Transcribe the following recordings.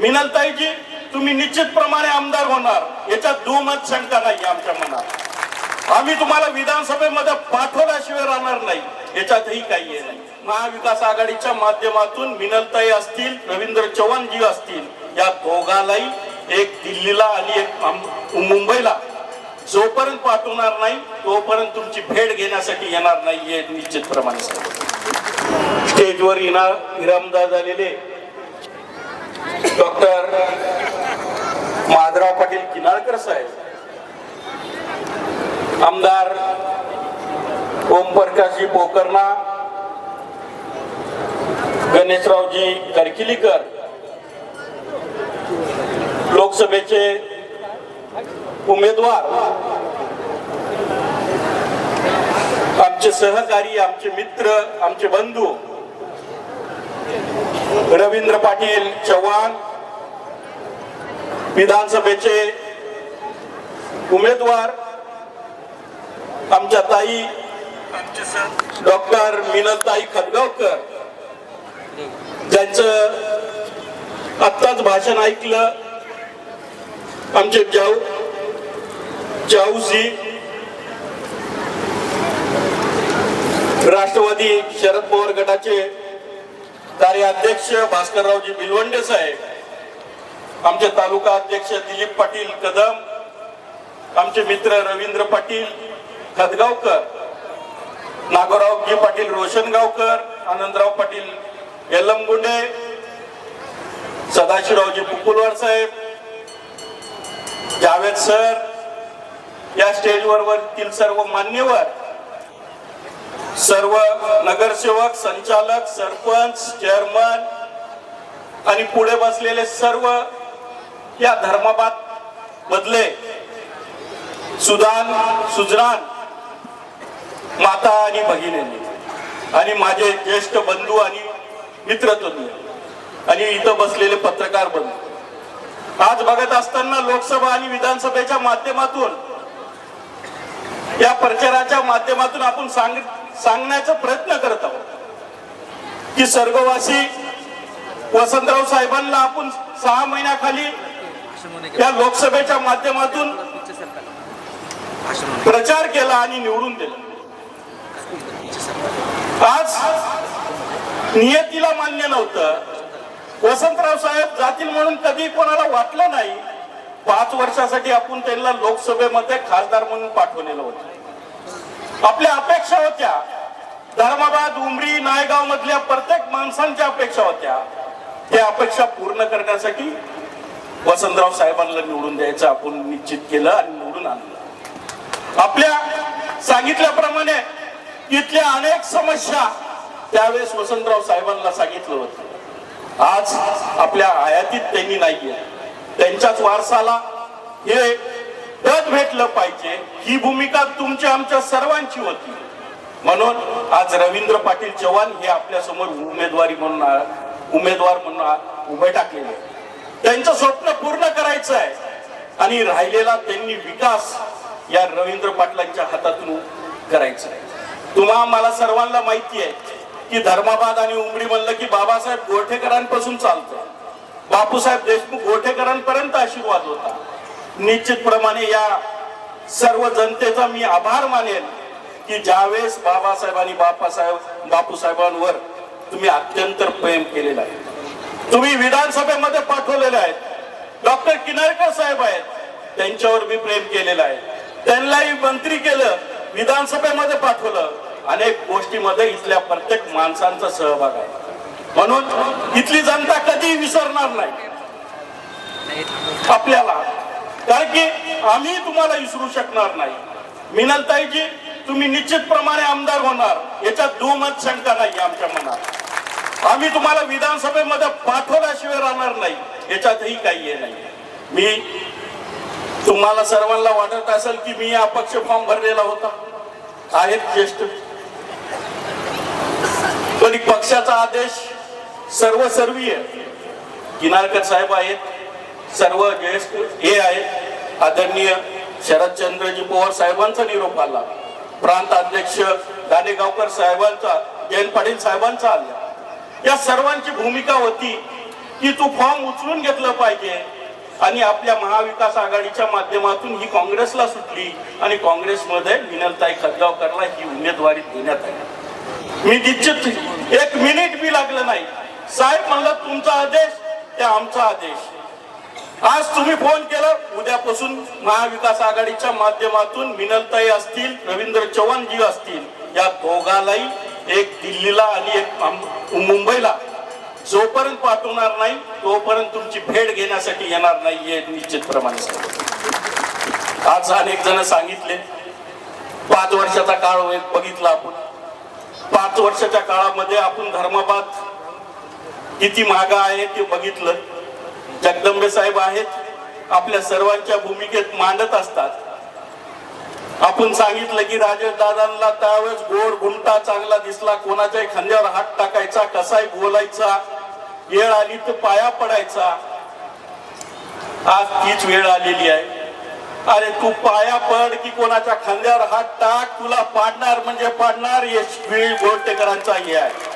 मिनलताईजी तुम्ही निश्चितप्रमाणे आमदार होणार. याच्यात दुमत शंका नाही आमच्या मनात. आम्ही तुम्हाला विधानसभेमध्ये पाठवल्याशिवाय राहणार नाही. याच्यातही काही हे नाही. महाविकास आघाडीच्या माध्यमातून मिनलताई असतील रवींद्र चव्हाणजी असतील या दोघालाही एक दिल्लीला आणि एक मुंबईला जोपर्यंत पाठवणार नाही तोपर्यंत तुमची भेट घेण्यासाठी येणार नाही हे निश्चितप्रमाणे स्टेजवर येणार इरामदार झालेले डॉक्टर माधराव पाटील किनाळकर साहेब आमदार ओमप्रकाशजी पोकर्णा गणेशरावजी करकिलीकर लोकसभेचे उमेदवार आमचे सहकारी आमचे मित्र आमचे बंधू रवींद्र पाटील चव्हाण विधानसभेचे उमेदवार आमच्या ताई डॉक्टर मिनलताई खदगावकर. ज्यांचं आत्ताच भाषण ऐकलं आमचे जाऊ जाऊजी राष्ट्रवादी शरद पवार गटाचे कार्याध्यक्ष भास्कररावजी बिलवंडे साहेब आमचे तालुका अध्यक्ष दिलीप पाटील कदम आमचे मित्र रवींद्र पाटील खदगावकर नागोरावजी पाटील रोशनगावकर आनंदराव पाटील एलमगुंडे सदाशिवरावजी पुकुलवार साहेब जावेद सर या स्टेजवर वरतील सर्व मान्यवर सर्व नगरसेवक संचालक सरपंच चेअरमन आणि पुढे बसलेले सर्व या धर्माबाद मधले सुदान सुजरान माता आणि भगिनींनी आणि माझे ज्येष्ठ बंधू आणि मित्रत्वज्ञ आणि इथं बसलेले पत्रकार बंधू. आज बघत असताना लोकसभा आणि विधानसभेच्या माध्यमातून या प्रचाराच्या माध्यमातून आपण सांग सांगण्याचा प्रयत्न करत आहोत. की स्वर्गवासी वसंतराव साहेबांना आपण सहा महिन्याखाली या लोकसभेच्या माध्यमातून प्रचार केला आणि निवडून दिला. आज नियतीला मान्य नव्हतं. वसंतराव साहेब जातील म्हणून कधी कोणाला वाटलं नाही. पाच वर्षासाठी आपण त्यांना लोकसभेमध्ये खासदार म्हणून पाठवलेलं होतं. आपल्या अपेक्षा होत्या. धर्माबाद उमरी नायगाव मधल्या प्रत्येक माणसांच्या अपेक्षा होत्या. त्या अपेक्षा पूर्ण करण्यासाठी वसंतराव साहेबांना निवडून द्यायचं आपण निश्चित केलं आणि निवडून आणलं. आपल्या सांगितल्याप्रमाणे इथल्या अनेक समस्या त्यावेळेस वसंतराव साहेबांना सांगितलं होतं. आज आपल्या आयातीत त्यांनी नाहीये त्यांच्याच वारसाला हे पद भेटलं पाहिजे ही भूमिका तुमच्या आमच्या सर्वांची होती. म्हणून आज रवींद्र पाटील चव्हाण हे आपल्यासमोर उमेदवारी म्हणून उमेदवार म्हणून उभे टाकलेले त्यांचं स्वप्न पूर्ण करायचं आहे आणि राहिलेला त्यांनी विकास या रवींद्र पाटलांच्या हातातून करायचा आहे. तुम्हा मला सर्वांना माहिती आहे की धर्माबाद आणि उमरी म्हणलं की बाबासाहेब गोठेकरांपासून चालतं. बापूसाहेब देशमुख गोठेकरांपर्यंत आशीर्वाद होता. निश्चितप्रमाणे या सर्व जनतेचा मी आभार मानेन की ज्यावेळेस बाबासाहेबांनी बापासाहेब बापूसाहेबांवर तुम्ही अत्यंत प्रेम केलेलं आहे. तुम्ही विधानसभेमध्ये पाठवलेले आहेत. डॉक्टर किनारकर साहेब आहेत. त्यांच्यावर मी प्रेम केलेलं आहे. त्यांनाही मंत्री केलं विधानसभेमध्ये पाठवलं. अनेक गोष्टीमध्ये इथल्या प्रत्येक माणसांचा सहभाग आहे. म्हणून इथली जनता कधी विसरणार नाही. आपल्याला कारण की आम्ही तुम्हाला विसरू शकणार नाही. मिनलताईजी तुम्ही निश्चितप्रमाणे आमदार होणार. याच्यात दुमत शंका नाही आमच्या मनात. आम्ही तुम्हाला विधानसभेमध्ये पाठवल्याशिवाय राहणार नाही. याच्यातही काही हे नाही. मी तुम्हाला सर्वांना वाटत असेल की मी अपक्ष फॉर्म भरलेला होता. आहेत ज्येष्ठ. पण पक्षाचा आदेश सर्व सर्वीय किनारकर साहेब आहेत. सर्व ज्येष्ठ हे आहेत. आदरणीय शरदचंद्रजी पवार साहेबांचा निरोप आला. प्रांत अध्यक्ष दानेगावकर साहेबांचा जयंत पाटील साहेबांचा आला. या सर्वांची भूमिका होती की तू फॉर्म उचलून घेतलं पाहिजे आणि आपल्या महाविकास आघाडीच्या माध्यमातून ही काँग्रेसला सुटली आणि काँग्रेसमध्ये मिनलताई खतगावकरला ही उमेदवारी देण्यात आली. मी निश्चित एक मिनिट बी लागलं नाही. साहेब म्हणलं तुमचा आदेश ते आमचा आदेश. आज तुम्ही फोन केलं उद्यापासून महाविकास आघाडीच्या माध्यमातून मिनलताई असतील रवींद्र चव्हाणजी असतील. या दोघालाही एक दिल्लीला आणि एक मुंबईला जोपर्यंत पाठवणार नाही तोपर्यंत तुमची भेट घेण्यासाठी येणार नाही हे निश्चितप्रमाणे प्रमाणे आज अनेक जण सांगितले पाच वर्षाचा काळ बघितला आपण. पाच वर्षाच्या काळामध्ये आपण धर्माबाद किती मागा आहे ते बघितलं. जगदंबे साहेब आहेत आपल्या सर्वांच्या भूमिकेत मांडत असतात. आपण सांगितलं की राजेश दादांना त्यावेळेस गोड गुंटा चांगला दिसला कोणाच्याही खांद्यावर हात टाकायचा कसाही बोलायचा वेळ आली तर पाया पडायचा. आज तीच वेळ आलेली आहे. अरे तू पाया पड की कोणाच्या खांद्यावर हात टाक तुला पाडणार म्हणजे पाडणार यशवी गोरटेकरांचा हे आहे.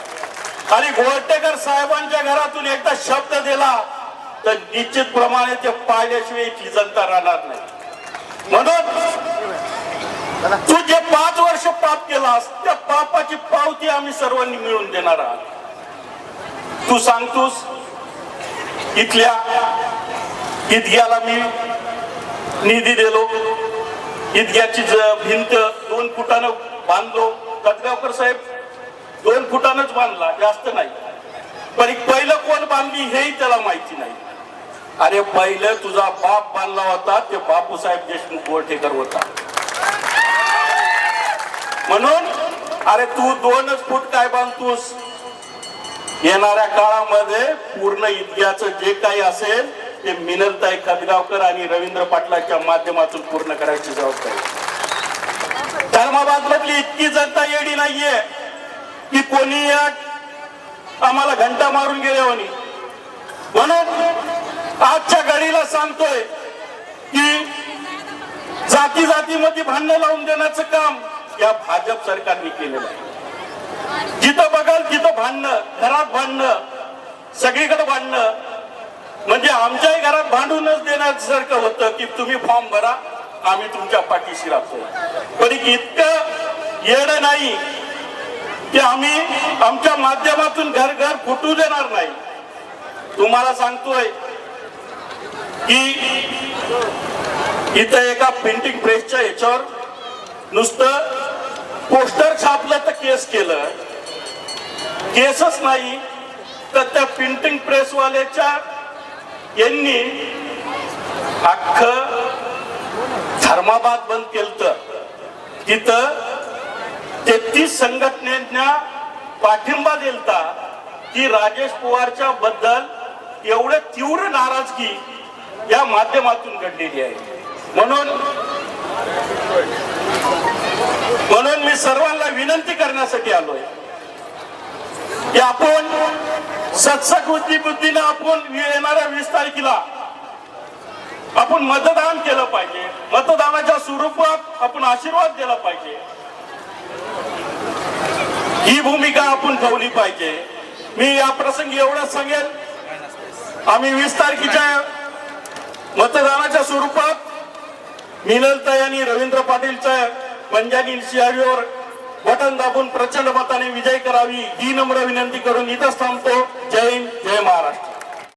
आणि गोरटेकर साहेबांच्या घरातून एकदा शब्द दिला तर निश्चित प्रमाणे ते पाहिल्याशिवाय ही जनता राहणार नाही. म्हणून तू जे पाच वर्ष पाप केलास त्या पापाची पावती आम्ही सर्वांनी मिळून देणार आहात. तू सांगतोस इथल्या ईदग्याला मी निधी दिलो ईदग्याची भिंत दोन फुटानं बांधलो. कटगावकर साहेब दोन फुटानच बांधला जास्त नाही. पण एक पहिलं कोण बांधली हेही त्याला माहिती नाही. अरे पहिलं तुझा बाप बांधला होता ते बापूसाहेब देशमुख गोरठेकर होता. म्हणून अरे तू दोनच फूट काय बांधतोस? येणाऱ्या काळामध्ये पूर्ण इतिहास जे काही असेल ते मिनलताई खदगावकर आणि रवींद्र पाटलाच्या माध्यमातून पूर्ण करायची जबाबदारी. धर्माबादमधली इतकी जनता येडी नाहीये की कोणी या आम्हाला घंटा मारून गेले म्हणून आजच्या घडीला सांगतोय की जाती जातीमध्ये भांडणं लावून देण्याचं काम या भाजप सरकारने केलेलं आहे. जिथं बघाल तिथं भांडणं घरात भांडणं सगळीकडे भांडणं. म्हणजे आमच्याही घरात भांडूनच देण्यासारखं होतं की तुम्ही फॉर्म भरा आम्ही तुमच्या पाठीशी राहतो. पण इतकं येड नाही की आम्ही आमच्या माध्यमातून घर घर फुटू देणार नाही. तुम्हाला सांगतोय की इथं एका प्रिंटिंग प्रेसच्या याच्यावर नुसतं पोस्टर छापलं तर केस केलं. केसच नाही तर त्या प्रिंटिंग प्रेसवाल्याच्या यांनी अख्ख धर्माबाद बंद केलं तिथं तेहतीस संघटनेच्या पाठिंबा दिलता की राजेश पवारच्या बद्दल एवढं तीव्र नाराजगी या माध्यमातून घडलेली आहे. म्हणून म्हणून मी सर्वांना विनंती करण्यासाठी आलोय. की आपण सत्सक बुद्धी बुद्धीनं आपण येणाऱ्या वीस तारखेला आपण मतदान केलं पाहिजे. मतदानाच्या स्वरूपात आपण आशीर्वाद दिला पाहिजे. ही भूमिका आपण ठेवली पाहिजे. मी या प्रसंगी एवढंच सांगेल आम्ही वीस तारखेच्या मतदानाच्या स्वरूपात मिनलता यांनी रवींद्र पाटीलच्या पंजाबी शिहारीवर बटन दाबून प्रचंड मताने विजय करावी ही नम्र विनंती करून इथंच थांबतो. जय हिंद जय महाराष्ट्र.